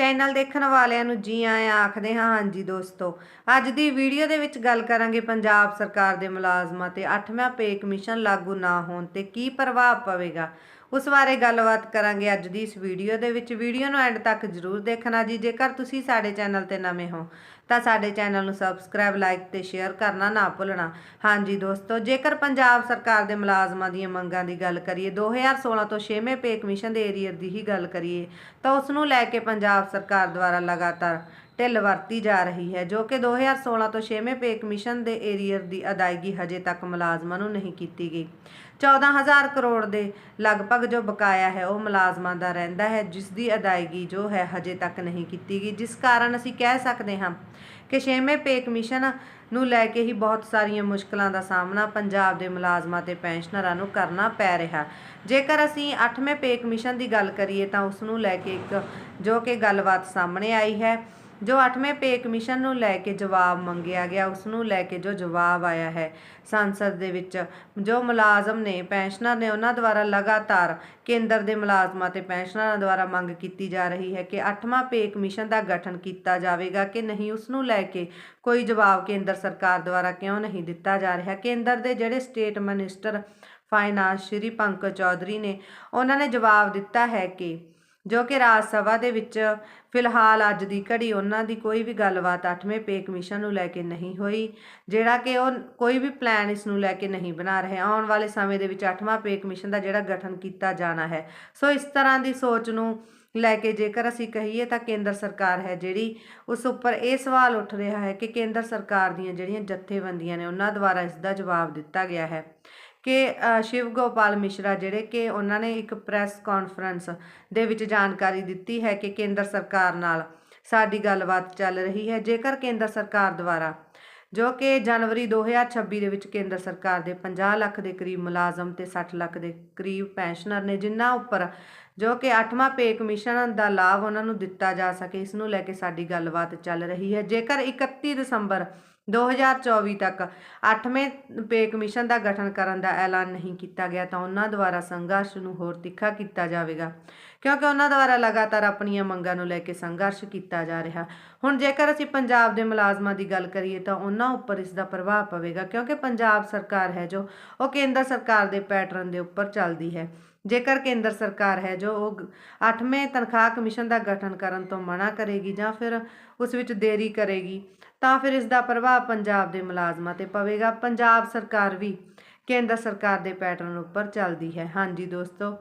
Channel ਦੇਖਣ ਵਾਲਿਆਂ ਨੂੰ ਜੀ ਆਇਆਂ ਆਖਦੇ ਹਾਂ, ਹਾਂਜੀ ਦੋਸਤੋ। ਅੱਜ ਦੀ ਵੀਡੀਓ ਦੇ ਵਿੱਚ ਗੱਲ ਕਰਾਂਗੇ ਪੰਜਾਬ ਸਰਕਾਰ ਦੇ ਮੁਲਾਜ਼ਮਾਂ ਤੇ। 8ਵਾਂ ਪੇ ਕਮਿਸ਼ਨ ਲਾਗੂ ਨਾ ਹੋਣ ਤੇ ਕੀ ਪ੍ਰਭਾਵ ਪਵੇਗਾ? ਉਸ ਬਾਰੇ ਗੱਲਬਾਤ ਕਰਾਂਗੇ ਅੱਜ ਦੀ ਇਸ ਵੀਡੀਓ ਦੇ ਵਿੱਚ। ਵੀਡੀਓ ਨੂੰ ਐਂਡ ਤੱਕ ਜ਼ਰੂਰ ਦੇਖਣਾ ਜੀ। ਜੇਕਰ ਤੁਸੀਂ ਸਾਡੇ ਚੈਨਲ ਤੇ ਨਵੇਂ ਹੋ, ਤਾਂ ਸਾਡੇ ਚੈਨਲ ਨੂੰ ਸਬਸਕ੍ਰਾਈਬ, ਲਾਈਕ ਤੇ ਸ਼ੇਅਰ ਕਰਨਾ ਨਾ ਭੁੱਲਣਾ। ਹਾਂਜੀ ਦੋਸਤੋ, ਜੇਕਰ ਪੰਜਾਬ ਸਰਕਾਰ ਦੇ ਮੁਲਾਜ਼ਮਾਂ ਦੀਆਂ ਮੰਗਾਂ ਦੀ ਗੱਲ ਕਰੀਏ 2016 ਤੋਂ 6ਵੇਂ ਪੇ ਕਮਿਸ਼ਨ ਦੇ ਏਰੀਅਰ ਦੀ ਹੀ ਗੱਲ ਕਰੀਏ, ਤਾਂ ਉਸ ਨੂੰ ਲੈ ਕੇ ਪੰਜਾਬ ਸਰਕਾਰ ਦੁਆਰਾ ਲਗਾਤਾਰ ਢਿੱਲ ਵਰਤੀ ਜਾ ਰਹੀ ਹੈ, ਜੋ ਕਿ 2016 ਤੋਂ 6ਵੇਂ ਪੇ ਕਮਿਸ਼ਨ ਦੇ ਏਰੀਅਰ ਦੀ ਅਦਾਇਗੀ ਹਜੇ ਤੱਕ ਮੁਲਾਜ਼ਮਾਂ ਨੂੰ ਨਹੀਂ ਕੀਤੀ ਗਈ। 14000 ਕਰੋੜ ਦੇ ਲਗਭਗ ਜੋ ਬਕਾਇਆ ਹੈ, ਉਹ ਮੁਲਾਜ਼ਮਾਂ ਦਾ ਰਹਿੰਦਾ ਹੈ, ਜਿਸ ਦੀ ਅਦਾਇਗੀ ਜੋ ਹੈ, ਹਜੇ ਤੱਕ ਨਹੀਂ ਕੀਤੀ ਗਈ। ਜਿਸ ਕਾਰਨ ਅਸੀਂ ਕਹਿ ਸਕਦੇ ਹਾਂ ਕਿ 6ਵੇਂ ਪੇ ਕਮਿਸ਼ਨ ਨੂੰ ਲੈ ਕੇ ਹੀ ਬਹੁਤ ਸਾਰੀਆਂ ਮੁਸ਼ਕਲਾਂ ਦਾ ਸਾਹਮਣਾ ਪੰਜਾਬ ਦੇ ਮੁਲਾਜ਼ਮਾਂ ਤੇ ਪੈਨਸ਼ਨਰਾਂ ਨੂੰ ਕਰਨਾ ਪੈ ਰਿਹਾ। ਜੇਕਰ ਅਸੀਂ 8ਵੇਂ ਪੇ ਕਮਿਸ਼ਨ ਦੀ ਗੱਲ ਕਰੀਏ ਤਾਂ ਉਸ ਨੂੰ ਲੈ ਕੇ ਇੱਕ ਜੋ ਕਿ ਗੱਲਬਾਤ ਸਾਹਮਣੇ ਆਈ ਹੈ ਜੋ 8ਵੇਂ ਪੇ ਕਮਿਸ਼ਨ ਨੂੰ ਲੈ ਕੇ ਜਵਾਬ ਮੰਗਿਆ ਗਿਆ, ਉਸ ਨੂੰ ਲੈ ਕੇ ਜੋ ਜਵਾਬ ਆਇਆ ਹੈ ਸੰਸਦ ਦੇ ਵਿੱਚ, ਜੋ ਮੁਲਾਜ਼ਮ ਨੇ, ਪੈਨਸ਼ਨਰ ਨੇ ਉਹਨਾਂ ਦੁਆਰਾ ਲਗਾਤਾਰ ਕੇਂਦਰ ਦੇ ਮੁਲਾਜ਼ਮਾਂ ਤੇ ਪੈਨਸ਼ਨਰਾਂ ਦੁਆਰਾ ਮੰਗ ਕੀਤੀ ਜਾ ਰਹੀ ਹੈ ਕਿ 8ਵਾਂ ਪੇ ਕਮਿਸ਼ਨ ਦਾ ਗਠਨ ਕੀਤਾ ਜਾਵੇਗਾ ਕਿ ਨਹੀਂ, ਉਸ ਨੂੰ ਲੈ ਕੇ ਕੋਈ ਜਵਾਬ ਕੇਂਦਰ ਸਰਕਾਰ ਦੁਆਰਾ ਕਿਉਂ ਨਹੀਂ ਦਿੱਤਾ ਜਾ ਰਿਹਾ? ਕੇਂਦਰ ਦੇ ਜਿਹੜੇ state minister finance Shri Pankaj Chaudhary ਨੇ, ਉਹਨਾਂ ਨੇ ਜਵਾਬ ਦਿੱਤਾ ਹੈ ਕਿ ਜੋ ਕਿ ਰਾਜ ਸਭਾ ਦੇ ਵਿੱਚ ਫਿਲਹਾਲ ਅੱਜ ਦੀ ਘੜੀ ਉਹਨਾਂ ਦੀ ਕੋਈ ਵੀ ਗੱਲਬਾਤ 8ਵੇਂ ਪੇ ਕਮਿਸ਼ਨ ਨੂੰ ਲੈ ਕੇ ਨਹੀਂ ਹੋਈ, ਜਿਹੜਾ ਕਿ ਉਹ ਕੋਈ ਵੀ ਪਲਾਨ ਇਸ ਨੂੰ ਲੈ ਕੇ ਨਹੀਂ ਬਣਾ ਰਹੇ। ਆਉਣ ਵਾਲੇ ਸਮੇਂ ਦੇ ਵਿੱਚ 8ਵਾਂ ਪੇ ਕਮਿਸ਼ਨ ਦਾ ਜਿਹੜਾ ਗਠਨ ਕੀਤਾ ਜਾਣਾ ਹੈ। ਸੋ ਇਸ ਤਰ੍ਹਾਂ ਦੀ ਸੋਚ ਨੂੰ ਲੈ ਕੇ ਜੇਕਰ ਅਸੀਂ ਕਹੀਏ ਤਾਂ ਕੇਂਦਰ ਸਰਕਾਰ ਹੈ ਜਿਹੜੀ ਉਸ ਉੱਪਰ ਇਹ ਸਵਾਲ ਉੱਠ ਰਿਹਾ ਹੈ ਕਿ ਕੇਂਦਰ ਸਰਕਾਰ ਦੀਆਂ ਜਿਹੜੀਆਂ ਜਥੇਬੰਦੀਆਂ ਨੇ ਉਹਨਾਂ ਦੁਆਰਾ ਇਸ ਦਾ ਜਵਾਬ ਦਿੱਤਾ ਗਿਆ ਹੈ। ਕਿ ਸ਼ਿਵ ਗੋਪਾਲ ਮਿਸ਼ਰਾ ਜਿਹੜੇ ਕਿ ਉਹਨਾਂ ਨੇ ਇੱਕ ਪ੍ਰੈਸ ਕਾਨਫਰੰਸ ਦੇ ਵਿੱਚ ਜਾਣਕਾਰੀ ਦਿੱਤੀ ਹੈ ਕਿ ਕੇਂਦਰ ਸਰਕਾਰ ਨਾਲ ਸਾਡੀ ਗੱਲਬਾਤ ਚੱਲ ਰਹੀ ਹੈ। ਜੇਕਰ ਕੇਂਦਰ ਸਰਕਾਰ ਦੁਆਰਾ, ਜੋ ਕਿ ਜਨਵਰੀ 2026 ਦੇ ਵਿੱਚ ਕੇਂਦਰ ਸਰਕਾਰ ਦੇ 50 ਲੱਖ ਦੇ ਕਰੀਬ ਮੁਲਾਜ਼ਮ ਤੇ 60 ਲੱਖ ਦੇ ਕਰੀਬ ਪੈਨਸ਼ਨਰ ਨੇ, ਜਿਨ੍ਹਾਂ ਉੱਪਰ ਜੋ ਕਿ 8ਵਾਂ ਪੇ ਕਮਿਸ਼ਨ ਦਾ ਲਾਭ ਉਹਨਾਂ ਨੂੰ ਦਿੱਤਾ ਜਾ ਸਕੇ, ਇਸ ਨੂੰ ਲੈ ਕੇ ਸਾਡੀ ਗੱਲਬਾਤ ਚੱਲ ਰਹੀ ਹੈ। ਜੇਕਰ 31 ਦਸੰਬਰ 2024 ਤੱਕ 8ਵੇਂ ਪੇ ਕਮਿਸ਼ਨ ਦਾ ਗਠਨ ਕਰਨ ਦਾ ਐਲਾਨ ਨਹੀਂ ਕੀਤਾ ਗਿਆ ਤਾਂ ਉਹਨਾਂ ਦੁਆਰਾ ਸੰਘਰਸ਼ ਨੂੰ ਹੋਰ ਤਿੱਖਾ ਕੀਤਾ ਜਾਵੇਗਾ। ਕਿਉਂਕਿ ਉਹਨਾਂ ਦੁਆਰਾ ਲਗਾਤਾਰ ਆਪਣੀਆਂ ਮੰਗਾਂ ਨੂੰ ਲੈ ਕੇ ਸੰਘਰਸ਼ ਕੀਤਾ ਜਾ ਰਿਹਾ। ਹੁਣ ਜੇਕਰ ਅਸੀਂ ਪੰਜਾਬ ਦੇ ਮੁਲਾਜ਼ਮਾਂ ਦੀ ਗੱਲ ਕਰੀਏ ਤਾਂ ਉਹਨਾਂ ਉੱਪਰ ਇਸ ਦਾ ਪ੍ਰਭਾਵ ਪਵੇਗਾ, ਕਿਉਂਕਿ ਪੰਜਾਬ ਸਰਕਾਰ ਹੈ ਜੋ, ਉਹ ਕੇਂਦਰ ਸਰਕਾਰ ਦੇ ਪੈਟਰਨ ਦੇ ਉੱਪਰ ਚੱਲਦੀ ਹੈ। ਜੇਕਰ ਕੇਂਦਰ ਸਰਕਾਰ ਹੈ ਜੋ, ਉਹ 8ਵੇਂ ਤਨਖਾਹ ਕਮਿਸ਼ਨ ਦਾ ਗਠਨ ਕਰਨ ਤੋਂ ਮਨਾ ਕਰੇਗੀ ਜਾਂ ਫਿਰ ਉਸ ਵਿੱਚ ਦੇਰੀ ਕਰੇਗੀ, ਤਾਂ ਫਿਰ ਇਸ ਦਾ ਪ੍ਰਭਾਵ ਪੰਜਾਬ ਦੇ ਮੁਲਾਜ਼ਮਾਂ ਤੇ ਪਵੇਗਾ। ਪੰਜਾਬ ਸਰਕਾਰ ਵੀ ਕੇਂਦਰ ਸਰਕਾਰ ਦੇ ਪੈਟਰਨ ਉੱਪਰ ਚੱਲਦੀ ਹੈ। ਹਾਂਜੀ ਦੋਸਤੋ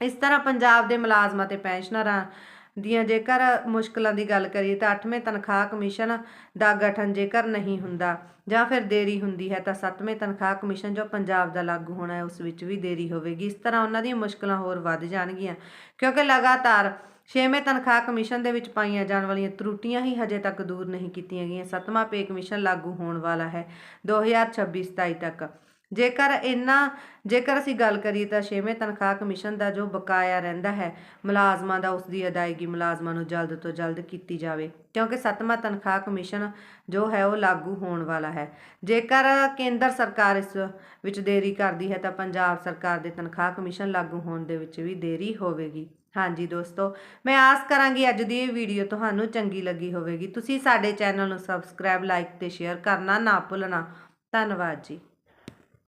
ਇਸ ਤਰ੍ਹਾਂ ਪੰਜਾਬ ਦੇ ਮੁਲਾਜ਼ਮਾਂ ਤੇ ਪੈਨਸ਼ਨਰਾਂ ਦੀਆਂ ਜੇਕਰ ਮੁਸ਼ਕਲਾਂ ਦੀ ਗੱਲ ਕਰੀਏ ਤਾਂ 8ਵੇਂ ਤਨਖਾਹ ਕਮਿਸ਼ਨ ਦਾ ਗਠਨ ਜੇਕਰ ਨਹੀਂ ਹੁੰਦਾ ਜਾਂ ਫਿਰ ਦੇਰੀ ਹੁੰਦੀ ਹੈ ਤਾਂ 7ਵੇਂ ਤਨਖਾਹ ਕਮਿਸ਼ਨ ਜੋ ਪੰਜਾਬ ਦਾ ਲਾਗੂ ਹੋਣਾ ਹੈ, ਉਸ ਵਿੱਚ ਵੀ ਦੇਰੀ ਹੋਵੇਗੀ। ਇਸ ਤਰ੍ਹਾਂ ਉਹਨਾਂ ਦੀਆਂ ਮੁਸ਼ਕਲਾਂ ਹੋਰ ਵੱਧ ਜਾਣਗੀਆਂ ਕਿਉਂਕਿ ਲਗਾਤਾਰ 6ਵੇਂ ਤਨਖਾਹ ਕਮਿਸ਼ਨ ਦੇ ਵਿੱਚ ਪਾਈਆਂ ਜਾਣ ਵਾਲੀਆਂ ਤਰੁੱਟੀਆਂ ਹੀ ਹਜੇ ਤੱਕ ਦੂਰ ਨਹੀਂ ਕੀਤੀਆਂ ਗਈਆਂ। 7ਵਾਂ ਪੇ ਕਮਿਸ਼ਨ ਲਾਗੂ ਹੋਣ ਵਾਲਾ ਹੈ 2026-27 ਤੱਕ। ਜੇਕਰ ਇਹਨਾਂ ਜੇਕਰ ਅਸੀਂ ਗੱਲ ਕਰੀਏ ਤਾਂ ਛੇਵੇਂ ਤਨਖਾਹ ਕਮਿਸ਼ਨ ਦਾ ਜੋ ਬਕਾਇਆ ਰਹਿੰਦਾ ਹੈ, ਮੁਲਾਜ਼ਮਾਂ ਦਾ ਉਸ ਦੀ ਅਦਾਇਗੀ ਮੁਲਾਜ਼ਮਾਂ ਨੂੰ ਜਲਦ ਤੋਂ ਜਲਦ ਕੀਤੀ ਜਾਵੇ, ਕਿਉਂਕਿ ਸੱਤਵਾਂ ਤਨਖਾਹ ਕਮਿਸ਼ਨ ਜੋ ਹੈ ਉਹ ਲਾਗੂ ਹੋਣ ਵਾਲਾ ਹੈ। ਜੇਕਰ ਕੇਂਦਰ ਸਰਕਾਰ ਇਸ ਵਿੱਚ ਦੇਰੀ ਕਰਦੀ ਹੈ ਤਾਂ ਪੰਜਾਬ ਸਰਕਾਰ ਦੇ ਤਨਖਾਹ ਕਮਿਸ਼ਨ ਲਾਗੂ ਹੋਣ ਦੇ ਵਿੱਚ ਵੀ ਦੇਰੀ ਹੋਵੇਗੀ। ਹਾਂਜੀ ਦੋਸਤੋ, ਮੈਂ ਆਸ ਕਰਾਂਗੀ ਅੱਜ ਦੀ ਇਹ ਵੀਡੀਓ ਤੁਹਾਨੂੰ ਚੰਗੀ ਲੱਗੀ ਹੋਵੇਗੀ। ਤੁਸੀਂ ਸਾਡੇ ਚੈਨਲ ਨੂੰ ਸਬਸਕ੍ਰਾਈਬ, ਲਾਈਕ ਤੇ ਸ਼ੇਅਰ ਕਰਨਾ ਨਾ ਭੁੱਲਣਾ। ਧੰਨਵਾਦ ਜੀ।